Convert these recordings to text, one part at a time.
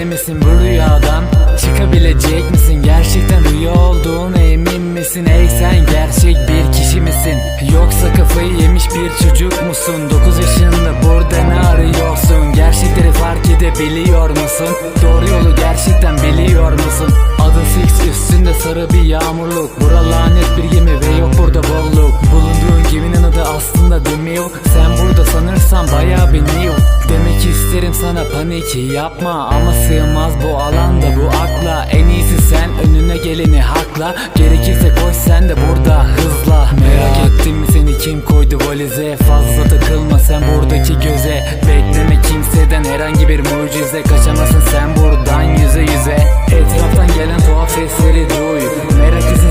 farkında mısın bu rüyadan? Çıkabilecek misin? Gerçekten rüya olduğuna emin misin? Ey sen gerçek bir kişi misin? Yoksa kafayı yemiş bir çocuk musun? 9 yaşında burada ne arıyorsun? Gerçekleri fark edebiliyor musun? Doğru yolu gerçekten biliyor musun? Adın Six üstünde sarı bir yağmurluk. Bura lanet bir gemi ve yok burada bolluk. Bulunduğun geminin adı aslında Mill. Sen burada sanırsan baya bir new Demek isterim sana panik yapma Ama sığmaz bu alanda bu akla. En iyisi sen önüne geleni hakla. Gerekirse koş sen de burada hızla. Merak ettin mi seni kim koydu valize? Fazla takılma sen buradaki göze. Bekleme kimseden herhangi bir mucize. Kaçamazsın sen buradan yüze yüze. Etraftan gelen tuhaf sesleri duy Merak etsin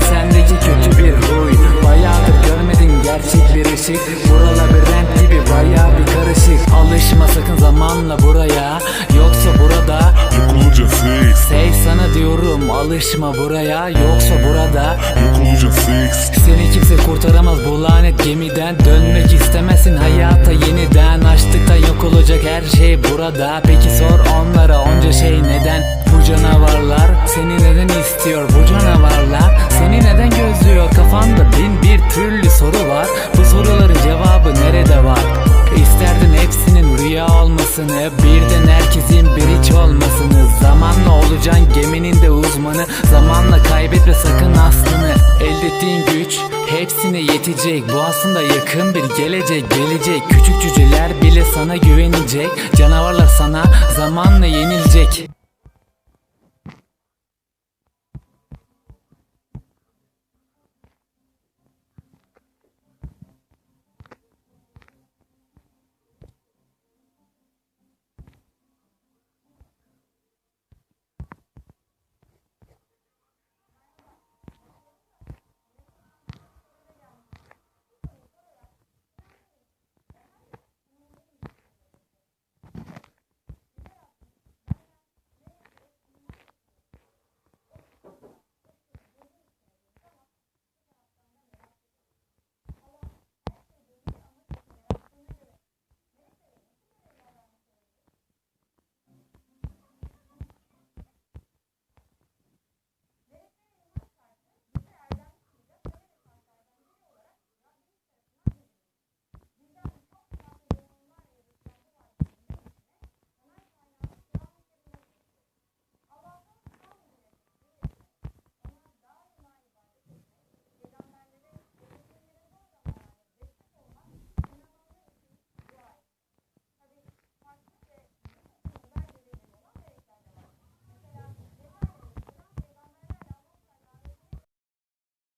diyorum alışma buraya. Yoksa burada Yok olacaksın seni kimse kurtaramaz. Bu lanet gemiden Dönmek istemezsin. Hayata yeniden Açlıktan yok olacak her şey burada. Peki sor onlara olmasını Birden herkesin bir hiç olmasını Zamanla olacaksın geminin de uzmanı. Zamanla kaybetme sakın aslını. Elde ettiğin güç hepsine yetecek. Bu aslında yakın bir gelecek gelecek. Küçük cüceler bile sana güvenecek. Canavarlar sana zamanla yenilecek